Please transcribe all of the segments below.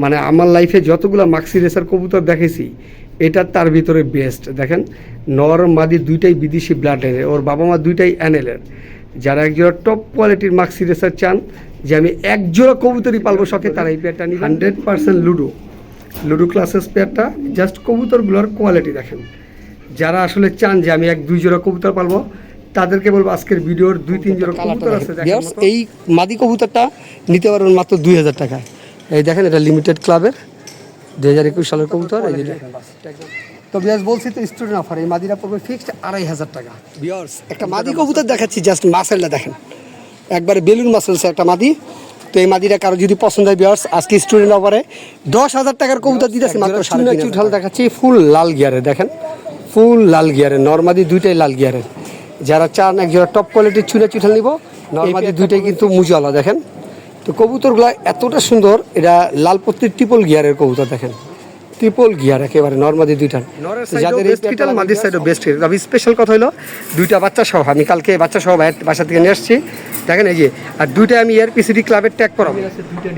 মানে আমার লাইফে যতগুলো মাক্সি রেসার কবুতর দেখেছি এটা তার ভিতরে বেস্ট দেখেন নর মাদি দুইটাই বিদেশি ব্লাড লাইনের ওর বাবা মা দুইটাই অ্যানেলের যারা একজোড়া টপ কোয়ালিটির মাক্সি রেসার চান যে আমি এক জোড়া কবুতরই পালবো শখে তারা এই পেয়ারটা নিই hundred percent ludo ludo classes পেয়ারটা জাস্ট কবুতরগুলোর কোয়ালিটি দেখেন। যারা আসলে চান যে আমি এক দুই জোড়া কবুতর পালবো তাদেরকে বলব আজকের ভিডিওর দুই তিন জোড়া কবুতর আছে এই মাদি কবুতরটা নিতে পারবেন মাত্র দুই হাজার টাকায়। এই দেখেন এটা লিমিটেড ক্লাবের দুই হাজার একুশ সালের কবুতর এই যে তো বিয়াস বলছি তো স্টুডেন্ট অফার এই মাদিরা পড়বে ফিক্সড আড়াই হাজার টাকা। বিয়ার্স একটা মাদি কবুতর দেখাচ্ছি জাস্ট মাসেলটা দেখেন। একবারে বেলুন মাসেলস একটা মাদি। তো এই মাদিটা কারও যদি পছন্দ হয় বিয়ার্স আজকে স্টুডেন্ট অফারে দশ হাজার টাকার কবুতর দিতেছি মাত্র সাড়ে চুঠাল দেখাচ্ছি ফুল লাল গিয়ারে দেখেন। ফুল লাল গিয়ারে নর্মাদি দুইটাই লাল গিয়ারের যারা চান এক জোড়া টপ কোয়ালিটির চুনা চুঠাল নিব নর্মাদি দুইটাই কিন্তু মুজালা দেখেন। তো কবুতরগুলো এতটা সুন্দর এটা লাল পত্তির ট্রিপল গিয়ারের কবুতর দেখেন। ট্রিপল গিয়ার একেবারে নর্মাদি দুইটা যাদের বেস্ট মাদির সাইডও বেস্ট তবে স্পেশাল কথা হলো দুইটা বাচ্চা সহ আমি কালকে বাচ্চা সহ ভাইয়ের বাসা থেকে নিয়ে আসছি। দেখেন এই যে আর দুইটা আমি এর পিসিডি ক্লাবের ট্যাগ করাবো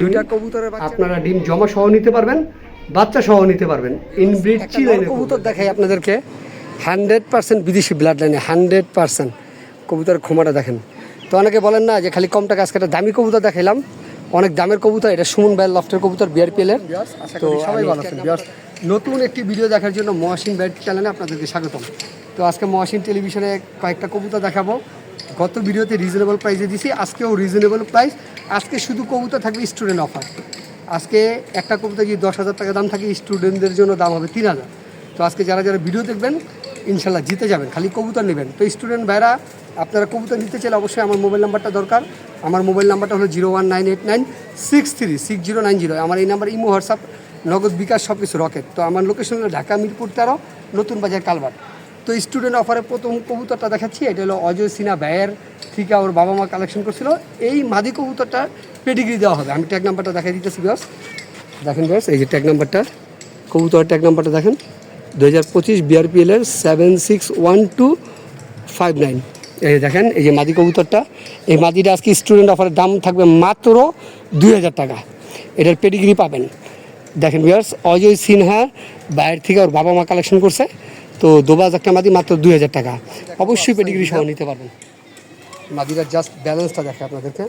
দুইটা কবুতরের আপনারা ডিম জমা সহ নিতে পারবেন বাচ্চা সহ নিতে পারবেন। ইনব্রিড নর কবুতর দেখাই আপনাদেরকে। হান্ড্রেড পার্সেন্ট বিদেশি ব্লাড লাইনে হান্ড্রেড পার্সেন্ট কবুতরের ক্ষমাটা দেখেন। তো অনেকে বলেন না যে খালি কম টাকা আজকে একটা দামি কবুতর দেখাইলাম। অনেক দামের কবুতর এটা সুমন ভাইয়ের লফটের কবুতর বিআরপিএল এর। তো সবাই ভালো আছেন। নতুন একটি ভিডিও দেখার জন্য মহাসিন ব্যাট চ্যানেলে আপনাদেরকে স্বাগতম। তো আজকে মহাসিন টেলিভিশনে কয়েকটা কবুতর দেখাবো। গত ভিডিওতে রিজনেবল প্রাইসে দিছি আজকেও রিজনেবল প্রাইস আজকে শুধু কবুতর থাকবে স্টুডেন্ট অফার আজকে একটা কবুতর যদি দশ হাজার টাকা দাম থাকে স্টুডেন্টদের জন্য দাম হবে তিন হাজার। তো আজকে যারা যারা ভিডিও দেখবেন ইনশাল্লাহ জিতে যাবেন, খালি কবুতর নেবেন। তো স্টুডেন্ট ভাইরা, আপনারা কবুতর নিতে চাইলে অবশ্যই আমার মোবাইল নাম্বারটা দরকার। আমার মোবাইল নাম্বারটা হলো zero one nine eight nine six three six zero nine zero আমার এই নাম্বার ইমো, হোয়াটসঅ্যাপ, নগদ বিকাশ সব কিছু রকেট। তো আমার লোকেশন হলো ঢাকা, মিরপুর তেরো, নতুন বাজার কালবার তো স্টুডেন্ট অফারে প্রথম কবুতরটা দেখাচ্ছি, এটা হলো অজয় সিনহা ব্যয়ের থেকে ওর বাবা মা কালেকশন করছিল। এই মাদি কবুতরটা পেডিগ্রি দেওয়া হবে। আমি ট্যাগ নাম্বারটা দেখাই দিতেছি বিয়স দেখেন বিয়স এই যে ট্যাগ নাম্বারটা কবুতর ট্যাগ নাম্বারটা দেখেন। দু হাজার পঁচিশ বিআরপিএল এর seven six one two five nine এই দেখেন, এই যে মাদি কবুতরটা, এই মাদিটা আজকে স্টুডেন্ট অফারের দাম থাকবে মাত্র দুই হাজার টাকা। এটার পেডিগ্রি পাবেন। দেখেন বিয়ার্স অজয় সিনহা বাইরের থেকে ওর বাবা মা কালেকশন করছে, তো দোবাজ একটা মাদি মাত্র দুই হাজার টাকা। অবশ্যই পেডিগ্রি সহ নিতে পারবেন। মাদিটার জাস্ট ব্যালেন্সটা দেখে আপনাদেরকে।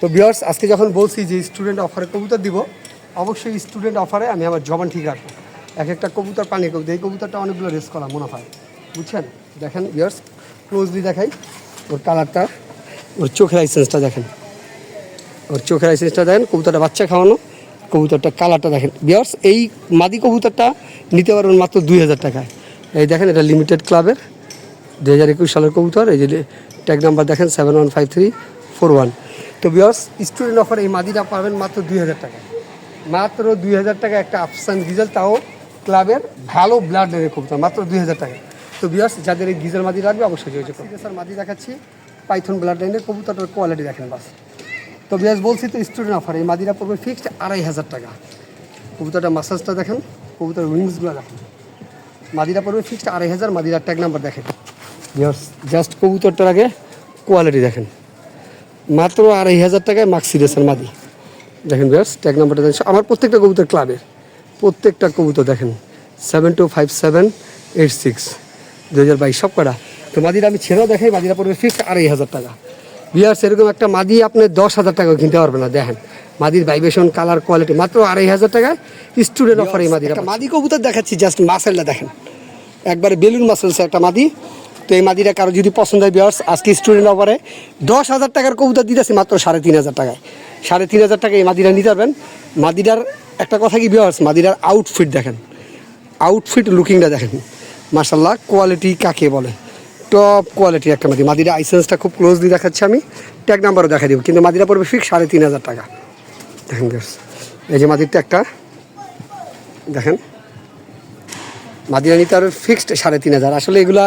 তো বিয়ার্স আজকে যখন বলছি যে স্টুডেন্ট অফারে কবুতর দিব, অবশ্যই স্টুডেন্ট অফারে আমি আমার জবান ঠিক রাখব। এক একটা কবুতর পানি কবুতর, এই কবুতরটা অনেকগুলো রেস করা মনে হয় বুঝছেন? দেখেন ইয়ার্স ক্লোজলি দেখাই ওর কালারটা ওর চোখের লাইসেন্সটা দেখেন। ওর চোখের লাইসেন্সটা দেখেন, কবুতরটা বাচ্চা খাওয়ানো কবুতরটা কালারটা দেখেন। বিয়ার্স এই মাদি কবুতরটা নিতে পারবেন মাত্র দুই হাজার টাকায়। এই দেখেন, এটা লিমিটেড ক্লাবের দু হাজার একুশ সালের কবুতর। এই যে ট্যাগ নাম্বার দেখেন seven one five three four one তো বিয়ার্স স্টুডেন্ট অফার এই মাদিটা পাবেন মাত্র দুই হাজার টাকা মাত্র দুই হাজার টাকা একটা আফসান গিজাল তাও ক্লাবের ভালো ব্লাড কবুতর, মাত্র দুই হাজার টাকা। তো বিয়ার্স যাদের এই গিজার মাদি লাগবে, অবশ্যই যোগাযোগ করুন। স্যার মাদি দেখাচ্ছি, পাইথন ব্লাড লাইনের কবুতরটার কোয়ালিটি দেখেন বাস। তো বিয়াস বলছি তো স্টুডেন্ট অফার এই মাদিরা পড়বে ফিক্সড আড়াই হাজার টাকা। কবুতরটা মাসাজটা দেখেন কবুতর উইংসগুলো দেখেন। মাদিরা পড়বে ফিক্সড আড়াই হাজার মাদিরা ট্যাগ নাম্বার দেখেন। বিয়ার্স জাস্ট কবুতরটার আগে কোয়ালিটি দেখেন। মাত্র আড়াই হাজার টাকায় মাক্সিডেসের মাদি। দেখেন বিয়ার্স ট্যাগ নাম্বারটা আমার প্রত্যেকটা কবুতর ক্লাবের প্রত্যেকটা কবুতর দেখেন seven two five seven eight six দু হাজার বাইশ সব কটা। তো মাদিরা আমি ছেড়েও দেখাই মাদিরা পড়বে ফিক্সড আড়াই হাজার টাকা। বিয়ার্স এরকম একটা মাদি আপনি দশ হাজার টাকা কিনতে পারবেন না দেখেন। মাদির ভাইব্রেশন কালার কোয়ালিটি মাত্র আড়াই হাজার টাকায় স্টুডেন্ট অফার এই মাদিরা মাদি কবুতর দেখাচ্ছি জাস্ট মাসেলটা দেখেন। একবারে বেলুন মাসেলস একটা মাদি। তো এই মাদিটা কারও যদি পছন্দ হয় বিয়ার্স আজকে স্টুডেন্ট অফারে দশ হাজার টাকার কবুতর দিতেছি মাত্র সাড়ে তিন হাজার টাকায়। সাড়ে তিন হাজার টাকা এই মাদিরা নিতে পারবেন। মাদিটার একটা কথা কি বিয়ার্স মাদিরার আউটফিট দেখেন। আউটফিট লুকিংটা দেখেন। মার্শাল্লাহ কোয়ালিটি কাকে বলে? টপ কোয়ালিটি একটা মাদি মাদিরা আইসেন্সটা খুব ক্লোজলি দেখাচ্ছি আমি। ট্যাগ নাম্বারও দেখা দিব। কিন্তু মাদিরা পড়বে ফিক্স সাড়ে তিন হাজার টাকা। দেখেন viewers, এই যে মাদিরটা একটা দেখেন। মাদিরা নিতে আরও ফিক্সড সাড়ে তিন হাজার। আসলে এগুলা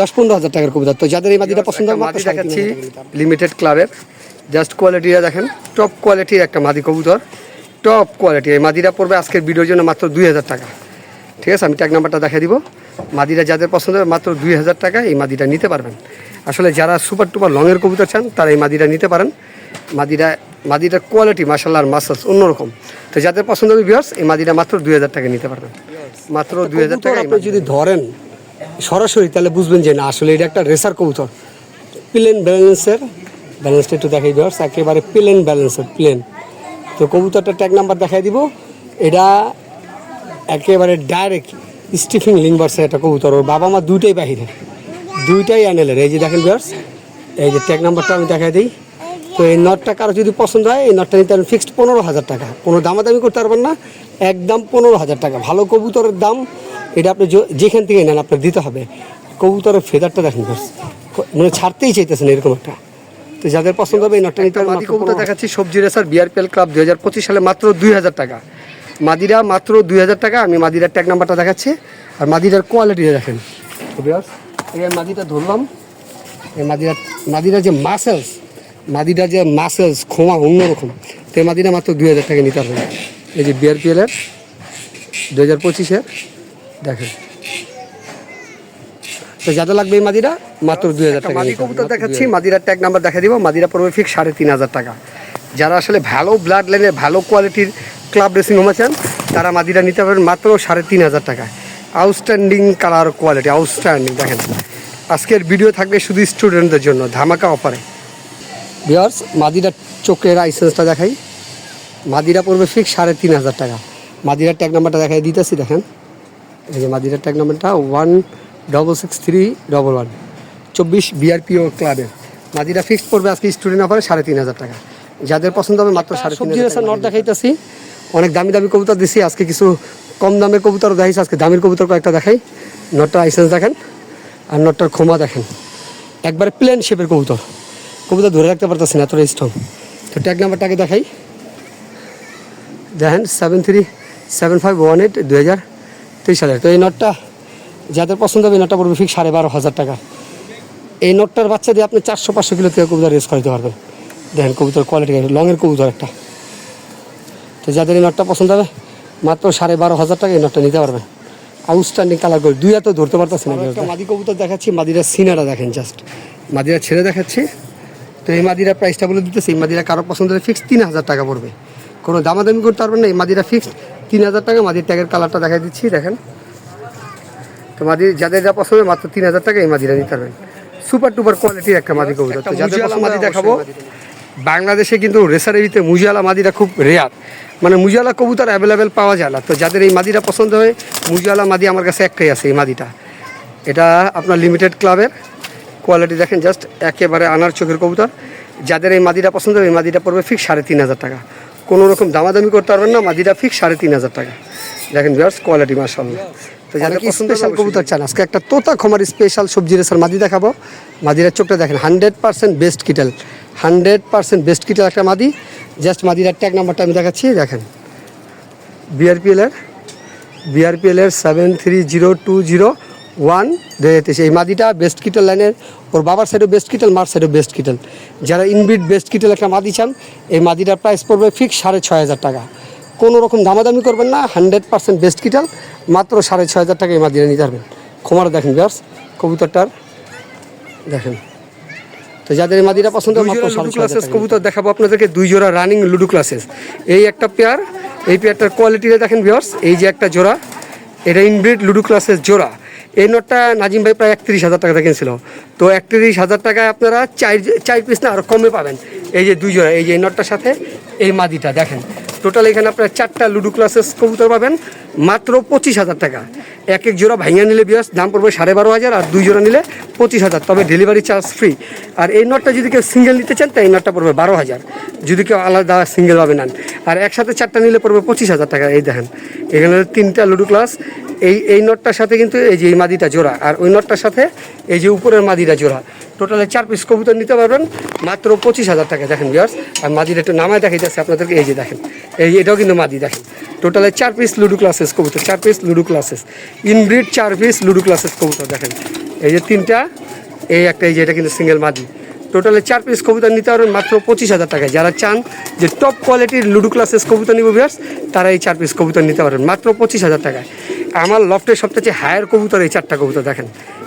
দশ পনেরো হাজার টাকার কবিতা। তো যাদের এই মাদিটা পছন্দ মাদি দেখাচ্ছি। লিমিটেড ক্লাবের জাস্ট কোয়ালিটিটা দেখেন টপ কোয়ালিটির একটা মাদি কবুতর। টপ কোয়ালিটি এই মাদিরা পড়বে আজকের ভিডিওর জন্য মাত্র দুই হাজার টাকা। ঠিক আছে আমি ট্যাগ নাম্বারটা দেখা দিব। মাদিরা যাদের পছন্দ হবে মাত্র দুই হাজার টাকা এই মাদিটা নিতে পারবেন। আসলে যারা সুপার টুপার লংয়ের কবুতর চান তারা এই মাদিরা নিতে পারেন। মাদিরা মাদিটার কোয়ালিটি মাসাল্লাহ আর মাসাস অন্যরকম। তো যাদের পছন্দ হবে ভিউয়ার্স এই মাদিটা মাত্র দুই হাজার টাকা নিতে পারবেন। মাত্র দুই হাজার টাকা আপনি যদি ধরেন সরাসরি তাহলে বুঝবেন যে না আসলে এটা একটা রেসার কবুতর। প্লেন ব্যালেন্সের ব্যালেন্সটা একটু দেখাই ভিউয়ার্স একেবারে প্লেন ব্যালেন্সের প্লেন তো কবুতরটা ট্যাগ নাম্বার দেখাই দিব। এটা একেবারে ডাইরেক্ট স্টিফিং লিংবার্সের একটা কবুতর ওর বাবা মা দুইটাই বাহিরে দুইটাই অ্যানেলের এই যে দেখেন ভিউয়ার্স এই যে ট্যাগ নাম্বারটা আমি দেখাই দিই। তো এই নটটা কারও যদি পছন্দ হয় এই নটটা নিতে পারেন ফিক্সড পনেরো হাজার টাকা। কোনো দামাদামি করতে পারবেন না একদম পনেরো হাজার টাকা। ভালো কবুতরের দাম এটা আপনি যেখান থেকে নেন আপনার দিতে হবে। কবুতরের ফেদারটা দেখেন মানে ছাড়তেই চাইতেছেন এরকম একটা। তো যাদের পছন্দ হবে এই নটটা নিতে মাদি কবুতর দেখাচ্ছি সবজি রেসার বিআরপিএল ক্লাব দুই হাজার পঁচিশ সালে মাত্র দুই হাজার টাকা। মাদিরা মাত্র দুই হাজার টাকা আমি মাদিরার ট্যাগ নাম্বারটা দেখাচ্ছি। আর মাদিরার কোয়ালিটি দেখেন। এই মাদিটা ধরলাম এই মাদিরা মাদিরা যে মাসেলস মাদিরা যে মাসেলস খোমা অন্যরকম তো এই মাদিরা মাত্র দুই হাজার টাকা নিতে পারবেন এই যে বিআরপিএল এর দু হাজার পঁচিশের দেখেন। তো যাদের লাগবে এই মাদিরা মাত্র দুই হাজার টাকা মাদি কবুতর দেখাচ্ছি মাদিরার ট্যাগ নাম্বার দেখা দিব মাদিরা পড়বে ফিক্স সাড়ে তিন হাজার টাকা। যারা আসলে ভালো ব্লাড লাইনের ভালো কোয়ালিটির ক্লাব ড্রেসিং হোম আছেন তারা মাদিরা নিতে পারবেন মাত্র সাড়ে তিন হাজার টাকা আউটস্ট্যান্ডিং কালার কোয়ালিটি আউটস্ট্যান্ডিং দেখেন। আজকের ভিডিও থাকবে শুধু স্টুডেন্টদের জন্য ধামাকা অফারে বিয়ার্স মাদিরার চোখের লাইসেন্সটা দেখাই। মাদিরা পড়বে ফিক্স সাড়ে তিন হাজার টাকা। মাদিরার ট্যাগ নাম্বারটা দেখাই দিতেছি দেখেন। এই যে মাদিরার ট্যাগ নাম্বারটা one double six three double one চব্বিশ বিআরপিও ক্লাবের মাদিরা ফিক্সড পড়বে আজকে স্টুডেন্ট অফারে সাড়ে তিন হাজার টাকা। যাদের পছন্দ হবে মাত্র সাড়ে তিন হাজার নট দেখাইতেছি। অনেক দামি দামি কবুতর দিছি আজকে কিছু কম দামের কবুতর দেখাইছি আজকে দামের কবুতর কয়েকটা দেখাই। নটটার লাইসেন্স দেখেন আর নটটার ক্ষমা দেখেন। একবারে প্লেন শেপের কবুতর। কবুতর ধরে রাখতে পারতেছি না এতটা স্ট্রং তো ট্যাগ নাম্বারটাকে দেখাই। দেখেন seven three seven five one eight দু হাজার তেইশ হাজার তো এই নোটটা যাদের পছন্দ হবে এই নোটটা পড়বে ঠিক সাড়ে বারো হাজার টাকা। এই নোটটার বাচ্চা দিয়ে আপনি চারশো পাঁচশো কিলো থেকে কবুতর রেস করাতে পারবেন। দেখেন কবুতর কোয়ালিটি লংয়ের কবুতর একটা। তো যাদের এই নোটটা পছন্দ হবে মাত্র সাড়ে বারো হাজার টাকা এই নোটটা নিতে পারবেন। আউটস্ট্যান্ডিং কালার করে দুই এত ধরতে পারতেছি না মাদি কবুতর দেখাচ্ছি মাদিরা সিনারা দেখেন জাস্ট মাদিরা ছেড়ে দেখাচ্ছি। তো এই মাদিরা প্রাইসটা বলে দিতেছি এই মাদিরা কারও পছন্দ হলে ফিক্স তিন হাজার টাকা পড়বে। কোনো দামাদামি করতে পারবেন না এই মাদিরা ফিক্সড তিন হাজার টাকা মাদির ট্যাগের কালারটা দেখাই দিচ্ছি দেখেন। তো মাদির যাদের যা পছন্দ মাত্র তিন হাজার টাকা এই মাদিরা নিতে পারবেন। সুপার টুপার কোয়ালিটির একটা মাদি কবুতর। তো যাদের পছন্দ মাদি দেখাবো। বাংলাদেশে কিন্তু রেসারের ভিতরে মুজিয়ালা মাদিরা খুব রেয়ার মানে মুজিয়ালা কবুতর অ্যাভেলেবেল পাওয়া যায় না। তো যাদের এই মাদিরা পছন্দ হয় মুজিয়ালা মাদি আমার কাছে একটাই আছে এই মাদিটা। এটা আপনার লিমিটেড ক্লাবের কোয়ালিটি দেখেন জাস্ট একেবারে আনার চোখের কবুতর। যাদের এই মাদিটা পছন্দ হবে এই মাদিটা পড়বে ফিক্স সাড়ে তিন হাজার টাকা। কোনো রকম দামাদামি করতে পারবেন না মাদিটা ফিক্স সাড়ে তিন হাজার টাকা। দেখেন ভিউয়ার্স কোয়ালিটি মার্শাল্লাহ তো যাদের স্পেশাল কবুতর চান। আজকে একটা তোতা খমার স্পেশাল সবজি রেসার মাদি দেখাবো। মাদিরার চোখটা দেখেন হান্ড্রেড পার্সেন্ট বেস্ট কিটেল। হান্ড্রেড পার্সেন্ট বেস্ট কিটেল একটা মাদি। জাস্ট মাদিরার ট্যাগ নাম্বারটা আমি দেখাচ্ছি দেখেন। বিআরপিএল এর বিআরপিএল এর seven three zero two zero one দুই এই মাদিটা বেস্ট কিটেল লাইনের ওর বাবার সাইডও বেস্ট কিটেল মার সাইডও বেস্ট কিটেল। যারা ইনবিট বেস্ট কিটেল একটা মাদি চান এই মাদিটার প্রাইস পড়বে ফিক্স সাড়ে ছয় হাজার টাকা। কোনো রকম দামাদামি করবেন না হান্ড্রেড পার্সেন্ট বেস্ট কিটেল মাত্র সাড়ে ছয় হাজার টাকা এই মাদিটা নিতে পারবেন। ক্ষমার দেখেন বিয়ার্স কবুতরটার দেখেন। তো যাদের এই মাদিরা পছন্দ ছয় কবুতর দেখাবো আপনাদেরকে দুই জোড়া রানিং লুডো ক্লাসেস এই একটা পেয়ার এই পেয়ারটার কোয়ালিটিটা দেখেন ভিওর্স এই যে একটা জোড়া এটা ইনব্রিড লুডো ক্লাসেস জোড়া। এই নোটটা নাজিম ভাই প্রায় একত্রিশ হাজার টাকা কিনছিল। তো একত্রিশ হাজার টাকায় আপনারা চার চার পিস না আরও কমে পাবেন। এই যে দুই জোড়া, এই যে এই নোটটার সাথে এই মাদিটা দেখেন। টোটাল এখানে আপনার চারটা লুডো ক্লাসেস কবুতর পাবেন, মাত্র পঁচিশ হাজার টাকা। এক এক জোড়া ভাইয়া নিলে বিয়াস দাম পড়বে সাড়ে বারো হাজার আর দুই জোড়া নিলে পঁচিশ হাজার, তবে ডেলিভারি চার্জ ফ্রি আর এই নটটা যদি কেউ সিঙ্গেল নিতে চান, তাই এই নটটা পড়বে বারো হাজার। যদি কেউ আলাদা সিঙ্গেলভাবে নেন। আর একসাথে চারটা নিলে পড়বে পঁচিশ হাজার টাকা, এই দেখেন। এখানে তিনটা লুডো ক্লাস এই এই নটটার সাথে কিন্তু এই যে এই মাদিটা জোড়া, আর ওই নটটার সাথে এই যে উপরের মাদিটা জোড়া। টোটালে চার পিস কবুতর নিতে পারবেন, মাত্র পঁচিশ হাজার টাকা, দেখেন বিয়ার্স আর মাদির একটু নামায় দেখাই যাচ্ছে আপনাদেরকে, এই যে দেখেন। এই, এটাও কিন্তু মাদি, দেখেন। টোটালে চার পিস লুডো ক্লাসেস কবুতর, চার পিস লুডো ক্লাসেস ইনব্রিড চার পিস লুডো ক্লাসেস কবুতর, দেখেন। এই যে তিনটা, এই একটা, এই যে এটা কিন্তু সিঙ্গেল মাদি। টোটালে চার পিস কবুতর নিতে পারবেন মাত্র পঁচিশ হাজার টাকায়। যারা চান যে টপ কোয়ালিটির লুডো ক্লাসেস কবুতর নিব ভিয়ার্স তারা এই চার পিস কবুতর নিতে পারবেন মাত্র পঁচিশ হাজার টাকায়। আমার লফটের সবচেয়ে হায়ার কবুতর এই চারটা কবুতর দেখেন।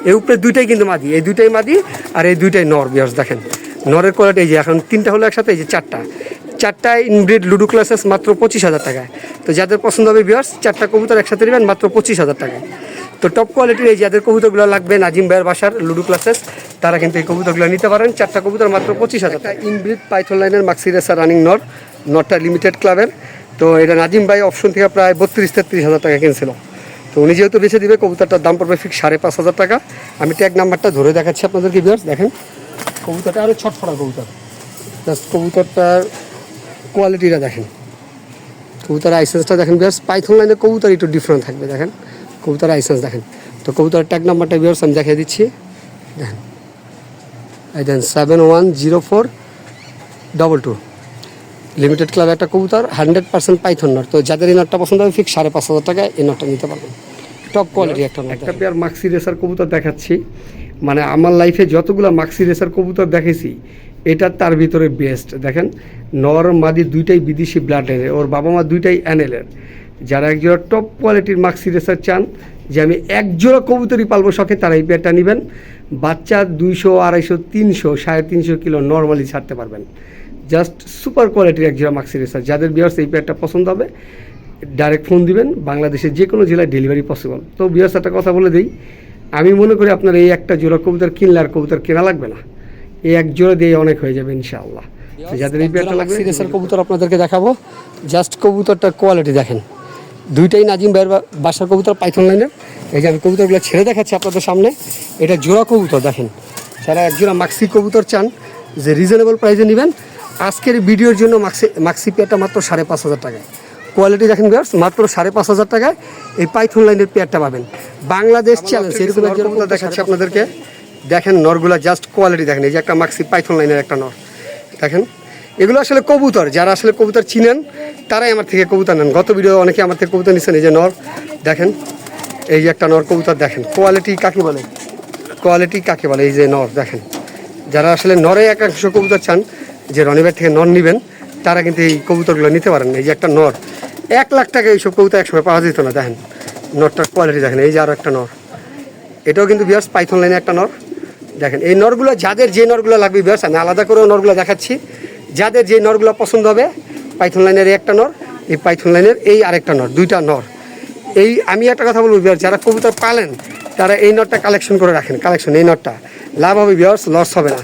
এই উপরে দুইটাই কিন্তু মাদি, এই দুইটাই মাদি আর এই দুইটাই নর ভিয়ার্স দেখেন। নরের কোয়ালিটি এই যে এখন তিনটা হলো একসাথে, এই যে চারটা। চারটা ইনব্রিড লুডো ক্লাসেস মাত্র পঁচিশ হাজার টাকায়। তো যাদের পছন্দ হবে বিয়ার্স চারটা কবুতর একসাথে নেবেন মাত্র পঁচিশ হাজার টাকায়। তো টপ কোয়ালিটির এই যাদের কবুতরগুলো লাগবে, নাজিম ভাইয়ের বাসার লুডু ক্লাসেস তারা কিন্তু এই কবুতরগুলো নিতে পারেন। চারটা কবুতর মাত্র পঁচিশ হাজার ইনব্রিড পাইথন লাইনের মাক্সি রেসার রানিং নট নটটা লিমিটেড ক্লাবের তো এটা নাজিম ভাই অপশন থেকে প্রায় বত্রিশ তেত্রিশ হাজার টাকা কিনছিল। তো উনি যেহেতু বেছে দিবে, কবুতরটার দাম পড়বে ফিক্স সাড়ে পাঁচ হাজার টাকা। আমি ট্যাগ নাম্বারটা ধরে দেখাচ্ছি আপনাদেরকে বিয়ার্স দেখেন। কবুতরটা আরও ছটফটা কবুতর। জাস্ট কবুতরটার কোয়ালিটিটা দেখেন। কবুতর আইসেন্সটা দেখেন বিয়ার্স পাইথন লাইনের কবুতর একটু ডিফারেন্ট থাকবে, দেখেন। কবুতর আইসেন্স দেখেন। তো কবুতর ট্যাগ নাম্বারটা বিয়ার্স আমি দেখিয়ে দিচ্ছি। দেখেন। এই then seven one zero four double two limited club একটা কবুতর হান্ড্রেড পার্সেন্ট পাইথন নট তো যাদের এই নটটা পছন্দ হবে ফিক্স সাড়ে পাঁচ হাজার টাকায় এই নটটা নিতে পারবেন। টপ কোয়ালিটি একটা একটা পেয়ার মাক্সি রেসার কবুতর দেখাচ্ছি। মানে আমার লাইফে যতগুলো মাক্সি রেসার কবুতর দেখেছি এটা তার ভিতরে বেস্ট দেখেন নর মাদি দুইটাই বিদেশি ব্লাড ওর বাবা মা দুইটাই অ্যানেলের যারা একজোড়া টপ কোয়ালিটির মাক্সি রেসার চান যে আমি একজোড়া কবুতরই পালবো শখে তারা এই পেয়ারটা নেবেন। বাচ্চা দুইশো আড়াইশো তিনশো সাড়ে তিনশো কিলো নর্মালি ছাড়তে পারবেন। জাস্ট সুপার কোয়ালিটির একজোড়া মাক্সি রেসার যাদের বিয়ার্স এই পেয়ারটা পছন্দ হবে ডাইরেক্ট ফোন দিবেন। বাংলাদেশের যে কোনো জেলায় ডেলিভারি পসিবল তো বিয়ার্স একটা কথা বলে দিই আমি মনে করি আপনার এই একটা জোড়া কবুতর কিনলে আর কবুতর কেনা লাগবে না। এই এক জোড়া দিয়ে অনেক হয়ে যাবে ইনশাআল্লাহ। যাদের এই পেয়ারটা লাগবে কবুতর আপনাদেরকে দেখাবো। জাস্ট কবুতরটার কোয়ালিটি দেখেন। দুইটাই নাজিম ভাইয়ের বাসার কবুতর পাইথন লাইনের। এই যে আমি কবুতরগুলো ছেড়ে দেখাচ্ছি আপনাদের সামনে। এটা জোড়া কবুতর দেখেন। যারা এক জোড়া মাক্সি কবুতর চান যে রিজনেবল প্রাইসে নেবেন আজকের ভিডিওর জন্য মাক্সি মাক্সি পেয়ারটা মাত্র সাড়ে পাঁচ হাজার টাকায়। কোয়ালিটি দেখেন গার্স মাত্র সাড়ে পাঁচ হাজার টাকায় এই পাইথন লাইনের পেয়ারটা পাবেন। বাংলাদেশ চ্যালেঞ্জ এরকম এক জোড়া কবুতর দেখাচ্ছি আপনাদেরকে। দেখেন নরগুলা জাস্ট কোয়ালিটি দেখেন এই যে একটা মাক্সি পাইথন লাইনের একটা নর। দেখেন এগুলো আসলে কবুতর, যারা আসলে কবুতর চিনেন, তারাই আমার থেকে কবুতর নেন। গত ভিডিও অনেকে আমার থেকে কবুতর নিচ্ছেন এই যে নর, দেখেন, এই যে একটা নর কবুতর দেখেন। কোয়ালিটি কাকে বলে? কোয়ালিটি কাকে বলে? এই যে নর, দেখেন। যারা আসলে নরে একাংশ কবুতর চান, যে রনিবার থেকে নর নেবেন, তারা কিন্তু এই কবুতরগুলো নিতে পারেন এই যে একটা নর, এক লাখ টাকা এইসব কবুতর একসময় পাওয়া যেত না, দেখেন। নরটার কোয়ালিটি দেখেন, এই যে আরও একটা নর। এটাও কিন্তু বিয়ার্স পাইথন লাইনে একটা নর। দেখেন, এই নরগুলো, যাদের যে নরগুলো লাগবে বিয়ার্স আমি আলাদা করেও নরগুলো দেখাচ্ছি। যাদের যে নরগুলো পছন্দ হবে, পাইথন লাইনের একটা নর, এই পাইথন লাইনের এই আরেকটা নর, দুইটা নর। এই আমি একটা কথা বলব বিয়ার্স যারা কবুতর পালেন, তারা এই নটটা কালেকশন করে রাখেন কালেকশন এই নটটা লাভ হবে বিয়ার্স লস হবে না।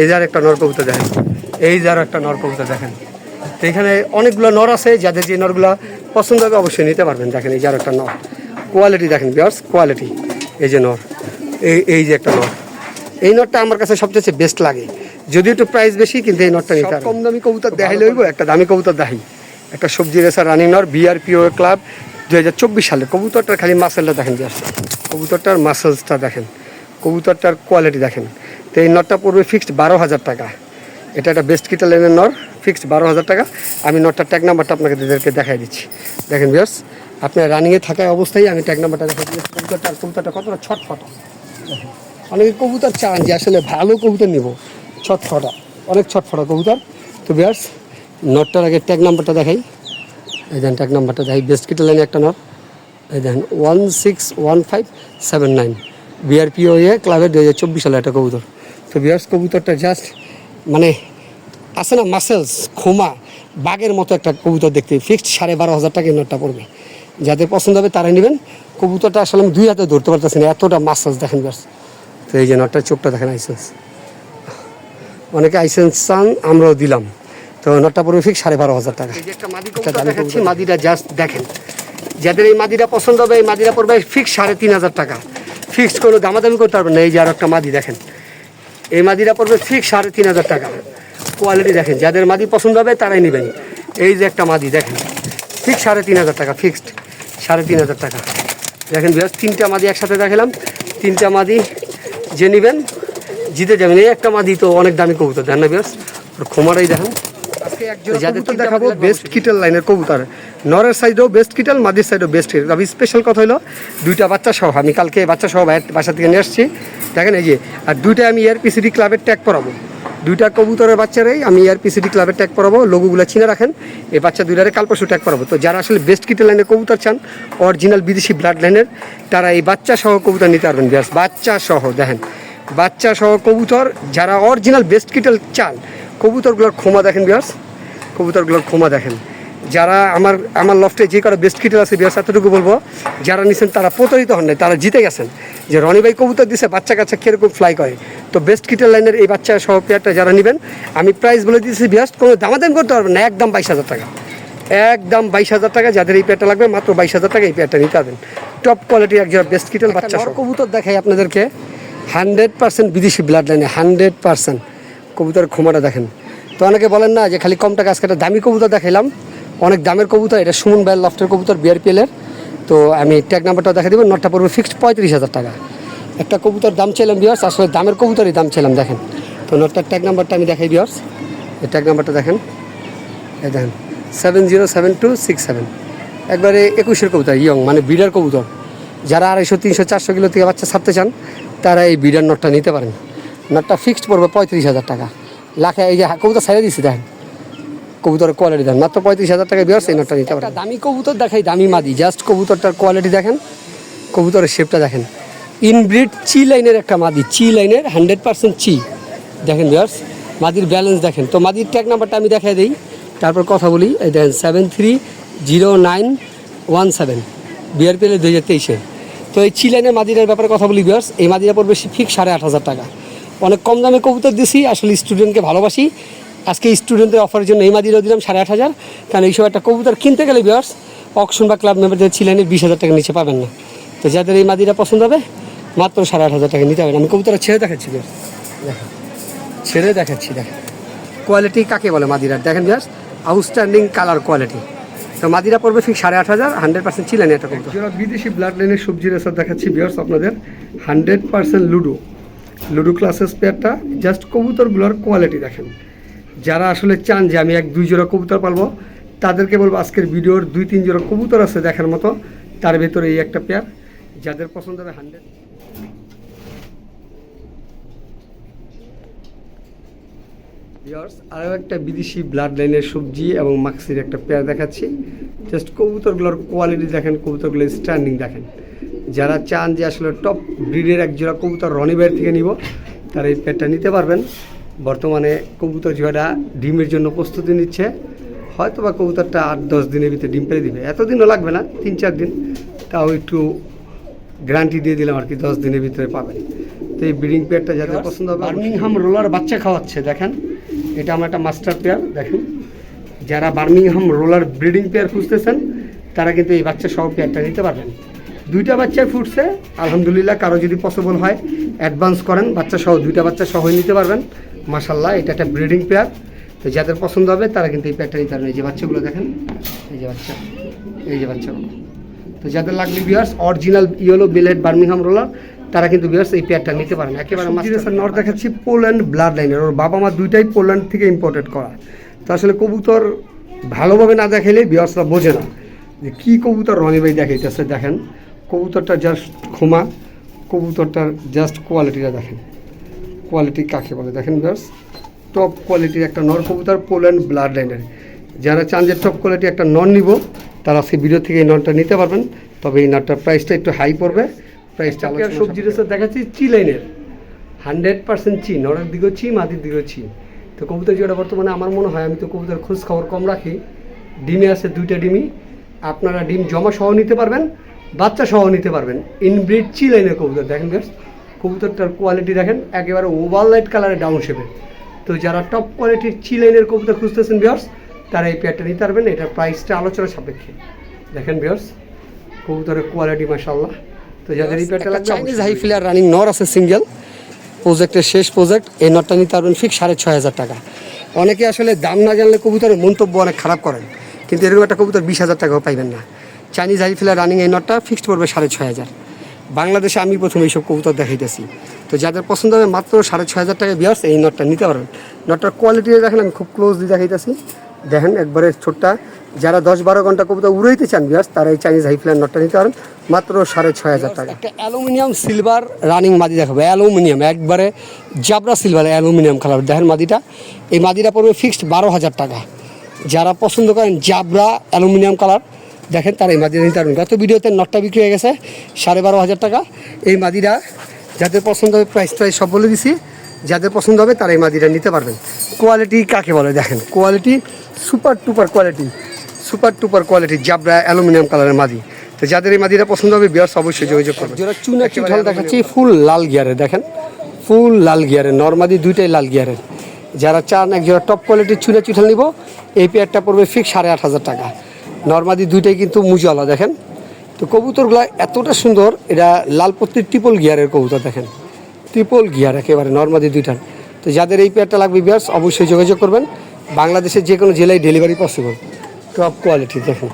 এই যে আরেকটা নর কবুতর দেখেন, এই যে আরও একটা নর কবুতর দেখেন। তো এখানে অনেকগুলো নর আছে, যাদের যে নরগুলো পছন্দ হবে, অবশ্যই নিতে পারবেন। দেখেন এই যে আরও একটা নর। কোয়ালিটি দেখেন বিয়ার্স কোয়ালিটি এই যে নর, এই এই যে একটা নর। এই নটটা আমার কাছে সবচেয়ে বেস্ট লাগে। যদিও একটু প্রাইস বেশি কিন্তু এই নটটা নিতে কম দামি কবুতর দেখাই লইব একটা দামি কবুতর দেখাই। একটা সবজি রেসার রানিং নর বিআরপিও ক্লাব দু হাজার চব্বিশ সালে। কবুতরটার খালি মাসেলটা দেখেন জাস্ট কবুতরটার মাসেলসটা দেখেন। কবুতরটার কোয়ালিটি দেখেন। তো এই নটটা পড়বে ফিক্সড বারো হাজার টাকা। এটা একটা বেস্ট কিটা লেনের নর ফিক্সড বারো হাজার টাকা। আমি নটটার ট্যাগ নাম্বারটা আপনাকে এদেরকে দেখাই দিচ্ছি। দেখেন বিয়ার্স আপনার রানিংয়ে থাকা অবস্থায় আমি ট্যাগ নাম্বারটা দেখাই দিচ্ছি। কবুতরটার কবুতরটা কতটা ছটফটা। অনেকে কবুতর চান যে আসলে ভালো কবুতর নিব। ছটফটা, অনেক ছটফটা কবুতর। তো বিয়ার্স নটটার আগে ট্যাগ নাম্বারটা দেখাই। এই দেন ট্যাগ নাম্বারটা দেখাই। বেস্ট কিটা লাইনে একটা নট। এই then one six one five seven nine BRPO এ ক্লাবের দু হাজার চব্বিশ সালে একটা কবুতর। তো বিয়ার্স কবুতরটা জাস্ট মানে আছে না মাসেলস খোমা, বাঘের মতো একটা কবুতর দেখতে। ফিক্সড সাড়ে বারো হাজার টাকা নটটা পড়বে। যাদের পছন্দ হবে তারাই নেবেন। কবুতরটা আসলে আমি দুই হাতে ধরতে পারতেছি না। এতটা মাসেলস দেখেন বিয়ার্স এই যে নটটার চোখটা দেখেন আইসেন্স। অনেকে আইসেন্স চান আমরাও দিলাম। তো নটটা পড়বে ফিক্স সাড়ে বারো হাজার টাকা। দেখাচ্ছি মাদিটা জাস্ট দেখেন। যাদের এই মাদিটা পছন্দ হবে এই মাদিটা পড়বে ফিক্স সাড়ে তিন হাজার টাকা। ফিক্সড কোনো দামাদামি করতে পারবেন না। এই যে আর একটা মাদি দেখেন। এই মাদিটা পড়বে ফিক্স সাড়ে তিন হাজার টাকা। কোয়ালিটি দেখেন যাদের মাদি পছন্দ হবে তারাই নেবেন। এই যে একটা মাদি দেখেন। ঠিক সাড়ে তিন হাজার টাকা ফিক্সড সাড়ে তিন হাজার টাকা। দেখেন তিনটা মাদি একসাথে দেখালাম। তিনটা মাদি যে নেবেন জিতে যাবেন। এই একটা মাদি তো অনেক দামি কবুতর দেন না বিয়াস খোমারাই দেখেন। যাদের দেখাবো বেস্ট কিটেল লাইনের কবুতর। নরের সাইডেও বেস্ট কিটেল মাদির সাইডেও বেস্ট কিটেল আমি স্পেশাল কথা হলো দুইটা বাচ্চা সহ আমি কালকে বাচ্চা সহ বাসা থেকে নিয়ে আসছি। দেখেন এই যে আর দুইটা আমি এয়ার পিসিডি ক্লাবের ট্যাগ করাবো দুইটা কবুতরের বাচ্চারাই আমি আর পিসিডি ক্লাবের ট্যাগ করাবো লোগোগুলো চিনে রাখেন, এই বাচ্চা দুইটারে কাল পরশু ট্যাগ করাবো তো যারা আসলে বেস্ট কিটেল লাইনের কবুতর চান অরিজিনাল বিদেশি ব্লাড লাইনের তারা এই বাচ্চা সহ কবুতর নিতে পারবেন ব্যাস বাচ্চা সহ, দেখেন। বাচ্চা সহ কবুতর, যারা অরিজিনাল বেস্ট কিটেল চান কবুতরগুলোর ক্ষমা দেখেন ব্যাস কবুতরগুলোর ক্ষমা দেখেন। যারা আমার আমার লফটে যে কটা বেস্ট কিটের আছে বিয়াস এতটুকু বলব যারা নিছেন তারা প্রতারিত হন নাই তারা জিতে গেছেন। যে রনি ভাই কবুতর দিছে বাচ্চা কাচ্চা কীরকম ফ্লাই করে। তো বেস্ট কিটের লাইনের এই বাচ্চা সহ পেয়ারটা যারা নেবেন আমি প্রাইস বলে দিয়েছি বিয়াস কোনো দামাদাম করতে পারবেন না একদম বাইশ হাজার টাকা। একদম বাইশ হাজার টাকা যাদের এই পেয়ারটা লাগবে মাত্র বাইশ হাজার টাকা এই পেয়ারটা নিতে পারবেন। টপ কোয়ালিটির এক জোড়া বেস্ট কিটেল বাচ্চা সহ। কবুতর দেখাই আপনাদেরকে। হান্ড্রেড পার্সেন্ট বিদেশি ব্লাড লাইনে হান্ড্রেড পার্সেন্ট কবুতরের ক্ষমাটা দেখেন। তো অনেকে বলেন না যে খালি কম টাকা আজকে একটা দামি কবুতর দেখাইলাম। অনেক দামের কবুতর, এটা সুমন ভাইয়ের লফটের কবুতর বিআরপিএলের তো আমি ট্যাগ নাম্বারটা দেখা দেবো নটটা পড়বে ফিক্সড পঁয়ত্রিশ হাজার টাকা। একটা কবুতর দাম চাইলাম বিয়ার্স আসলে দামের কবুতরই দাম চাইলাম, দেখেন। তো নটটার ট্যাগ নাম্বারটা আমি দেখাই বিয়ার্স এই ট্যাগ নাম্বারটা দেখেন। এই দেখেন seven zero seven two six seven একবারে একুশের কবুতর ইয়ং মানে বিডার কবুতর। যারা আড়াইশো, তিনশো, চারশো কিলো থেকে বাচ্চা ছাড়তে চান, তারা এই বিডার নটটা নিতে পারেন। নটটা ফিক্সড পড়বে পঁয়ত্রিশ হাজার টাকা। লাখে, এই যে কবুতর সাইডে দিচ্ছি দেখেন। কবুতরের কোয়ালিটি দেন মাত্র পঁয়ত্রিশ হাজার টাকা বিয়ার্স এই নটটা নিতে পারেন। দামি কবুতর দেখাই, দামি মাদি। জাস্ট কবুতরটার কোয়ালিটি দেখেন, কবুতরের শেপটা দেখেন। ইনব্রিড চি লাইনের একটা মাদি চি লাইনের হান্ড্রেড পার্সেন্ট চি দেখেন বিয়ার্স মাদির ব্যালেন্স দেখেন। তো মাদির ট্যাগ নাম্বারটা আমি দেখাই দিই। তারপর কথা বলি, এই দেখেন seven three zero nine one seven BRPL দুই হাজার তেইশে। তো এই চি লাইনের মাদিরার ব্যাপারে কথা বলি বিয়ার্স এই মাদিরা পড়বে ফিক্স সাড়ে আট হাজার টাকা। অনেক কম দামে কবুতর দিছি, আসলে স্টুডেন্টকে ভালোবাসি। আজকে স্টুডেন্টদের অফারের জন্য এই মাদিরাও দিলাম সাড়ে আট হাজার। কারণ এইসব একটা কবুতর কিনতে গেলে বিয়ার্স অকশন বা ক্লাব মেম্বারদের ছিলেনের বিশ হাজার টাকা নিচে পাবেন না। তো যাদের এই মাদিরা পছন্দ হবে, মাত্র সাড়ে আট হাজার টাকা নিতে হবে আমি কবুতর ছেড়ে দেখাচ্ছি বিয়ার্স দেখেন, ছেড়ে দেখাচ্ছি, দেখেন। কোয়ালিটি কাকে বলে মাদিরার? দেখেন বিয়ার্স আউটস্ট্যান্ডিং কালার কোয়ালিটি তো মাদিরা পড়বে ঠিক সাড়ে আট হাজার হান্ড্রেড পার্সেন্ট ছিলেন এটা বিদেশি ব্লাড লাইনের সবজি রেসার দেখাচ্ছি বিয়ার্স আপনাদের। Hundred percent ludo ludo classes পেয়ারটা জাস্ট কবুতরগুলোর কোয়ালিটি দেখেন। যারা আসলে চান যে আমি এক দুই জোড়া কবুতর পালবো, তাদেরকে বলব আজকের ভিডিওর দুই তিন জোড়া কবুতর আছে দেখার মতো। তার ভেতরে এই একটা পেয়ার যাদের পছন্দ হবে হান্ড্রেড ভিউয়ার্স আরও একটা বিদেশি ব্লাড লাইনের সবজি এবং মাক্সির একটা পেয়ার দেখাচ্ছি। জাস্ট কবুতরগুলোর কোয়ালিটি দেখেন কবুতরগুলোর স্ট্যান্ডিং দেখেন। যারা চান যে আসলে টপ ব্রিডের এক জোড়া কবুতর রনিবের থেকে নিব, তারা এই পেয়ারটা নিতে পারবেন। বর্তমানে কবুতর জোড়াটা ডিমের জন্য প্রস্তুতি নিচ্ছে। হয়তো বা কবুতরটা আট দশ দিনের ভিতরে ডিম পেরে দিবে। এতদিনও লাগবে না তিন চার দিন। তাও একটু গ্যারান্টি দিয়ে দিলাম আর কি দশ দিনের ভিতরে পাবেন তো এই ব্রিডিং পেয়ারটা যাদের পছন্দ হবে বার্মিংহাম রোলার বাচ্চা খাওয়াচ্ছে দেখেন। এটা আমার একটা মাস্টার পেয়ার দেখেন। যারা বার্মিংহাম রোলার ব্রিডিং পেয়ার খুঁজতেছেন তারা কিন্তু এই বাচ্চা সহ পেয়ারটা নিতে পারবেন। দুইটা বাচ্চা ফুটছে আলহামদুলিল্লাহ কারও যদি পসিবল হয় অ্যাডভান্স করেন বাচ্চা সহ দুইটা বাচ্চা সহই নিতে পারবেন। মাসাল্লাহ এটা একটা ব্রিডিং পেয়ার তো যাদের পছন্দ হবে তারা কিন্তু এই পেয়ারটা নিতে পারবেন এই যে বাচ্চাগুলো দেখেন এই যে বাচ্চা এই যে বাচ্চাগুলো। তো যাদের লাগবে বিয়ার্স অরিজিনাল ইয়েলো বিলেট বার্মিংহাম রোলার তারা কিন্তু বিয়ার্স এই পেয়ারটা নিতে পারেন। একেবারে মাস্টার নর দেখাচ্ছি পোল্যান্ড ব্লাড লাইনের ওর বাবা মা দুইটাই পোল্যান্ড থেকে ইম্পোর্টেড করা। তো আসলে কবুতর ভালোভাবে না দেখাইলে বিয়ার্সরা বোঝে না। যে কী কবুতর রনি ভাই দেখাইতেছে দেখেন। কবুতরটা জাস্ট ক্ষমা কবুতরটার জাস্ট কোয়ালিটিটা দেখেন। কোয়ালিটি কাকে বলে? দেখেন বিয়ার্স টপ কোয়ালিটির একটা নর কবুতর পোল্যান্ড ব্লাড লাইনের যারা চান যে টপ কোয়ালিটি একটা নন নিব তারা সেই ভিডিও থেকে এই নটটা নিতে পারবেন। তবে এই নটটার প্রাইসটা একটু হাই পড়বে। প্রাইসটা আলোচনা সবজি রেসে দেখাচ্ছি চি লাইনের হান্ড্রেড পার্সেন্ট চি নরের দিকেও চি মাটির দিকেও চি তো কবুতর যেটা বর্তমানে আমার মনে হয় আমি তো কবুতর খোঁজ খবর কম রাখি। ডিমে আছে দুইটা ডিমই। আপনারা ডিম জমা সহ নিতে পারবেন বাচ্চা সহ নিতে পারবেন। ইনব্রিড চি লাইনের কবুতর। দেখেন বেশ কবুতরটার কোয়ালিটি দেখেন একেবারে ওভার লাইট কালারের ডাউন শেপে তো যারা টপ কোয়ালিটির চি লাইনের কবুতর খুঁজতেছেন বিয়ার্স তারা এই পেয়ারটা নিতে পারবেন এটার প্রাইসটা আলোচনা সাপেক্ষে। দেখেন বিয়ার্স কবুতরের কোয়ালিটি মাসাল্লাহ তো যাদের এই পেয়ারটা লাগবে চাইনিজ হাই ফিলার রানিং নর আছে সিঙ্গেল প্রজেক্টের শেষ প্রজেক্ট এই নটটা নিতে পারবেন ফিক্স সাড়ে ছয় হাজার টাকা। অনেকে আসলে দাম না জানলে কবুতরের মন্তব্য অনেক খারাপ করেন কিন্তু এরকম একটা কবুতর বিশ হাজার টাকাও পাইবেন না। চাইনিজ হাই ফিলার রানিং এই নটটা ফিক্সড পড়বে সাড়ে ছয় হাজার। বাংলাদেশে আমি প্রথম এইসব কবুতর দেখাইতেছি। তো যাদের পছন্দ হবে মাত্র সাড়ে ছয় হাজার টাকা বিয়ার্স এই নটটা নিতে পারবেন। নটটার কোয়ালিটি দেখেন আমি খুব ক্লোজলি দেখাইতেছি। দেখেন একবারে ছোট্টা। যারা দশ বারো ঘণ্টা কবুতর উড়াইতে চান বিয়ার্স তারা এই চাইনিজ হাই ফিলার নটটা নিতে পারেন। মাত্র সাড়ে ছয় হাজার টাকা। একটা অ্যালুমিনিয়াম সিলভার রানিং মাদি দেখাবো। অ্যালুমিনিয়াম একবারে জাবরা সিলভার অ্যালুমিনিয়াম কালার দেখেন মাদিটা। এই মাদিটা পড়বে ফিক্সড বারো হাজার টাকা। যারা পছন্দ করেন জাবরা অ্যালুমিনিয়াম কালার দেখেন তারা এই মাদিরা নিতে পারবেন গত ভিডিওতে নটটা বিক্রি হয়ে গেছে সাড়ে বারো হাজার টাকা। এই মাদিরা যাদের পছন্দ হবে প্রাইস প্রাইস সব বলে দিছি যাদের পছন্দ হবে তারা এই মাদিরা নিতে পারবেন। কোয়ালিটি কাকে বলে দেখেন? Quality super duper quality super duper quality জাবরা aluminium কালারের মাদি। তো যাদের এই মাদিরা পছন্দ হবে বিয়ার্স অবশ্যই যোগাযোগ করবেন। যারা চুনা চিঠল দেখাচ্ছি ফুল লাল গিয়ারে দেখেন। ফুল লাল গিয়ারের নর্মাদি দুইটাই লাল গিয়ারের যারা চান এক জোড়া টপ কোয়ালিটির চুনা চিঠল নিব এই পেয়ারটা পড়বে ফিক্স সাড়ে আট হাজার টাকা। নর্মাদি দুইটাই কিন্তু মুজওয়ালা দেখেন। তো কবুতরগুলো এতটা সুন্দর এটা লালপত্তির ট্রিপল গিয়ারের কবুতর দেখেন। ট্রিপল গিয়ার একেবারে নর্মাদি দুইটার। তো যাদের এই পেয়ারটা লাগবে বিয়ার্স অবশ্যই যোগাযোগ করবেন। বাংলাদেশের যে কোনো জেলায় ডেলিভারি পসিবল টপ কোয়ালিটি দেখুন।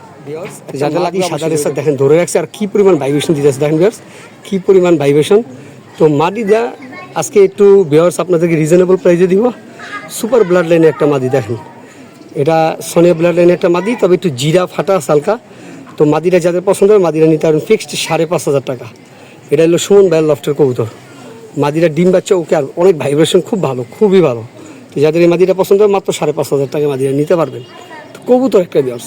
যাদের লাগবে সাদা রেসার দেখেন ধরে রাখছে আর কি পরিমাণ ভাইব্রেশন দিতেছে দেখেন বিয়ার্স কি পরিমাণ ভাইব্রেশন তো মাদি দা আজকে একটু বিয়ার্স আপনাদেরকে রিজনেবল প্রাইসে দিব। সুপার ব্লাড লাইনে একটা মাদি দেখেন। এটা সনে ব্লাড লাইনের একটা মাদি, তবে একটু জিরা ফাটা সালকা। তো মাদিরা যাদের পছন্দ হয় মাদিরা নিতে পারেন ফিক্সড সাড়ে পাঁচ হাজার টাকা। এটা হলো সুমন ভাইয়ের লফটের কবুতর। মাদিরা ডিম বাচ্চা, ওকে আর অনেক ভাইব্রেশন খুব ভালো, খুবই ভালো। তো যাদের এই মাদিরা পছন্দ হয়, মাত্র সাড়ে পাঁচ হাজার টাকা মাদিরা নিতে পারবেন। তো কবুতর একটা বিয়ার্স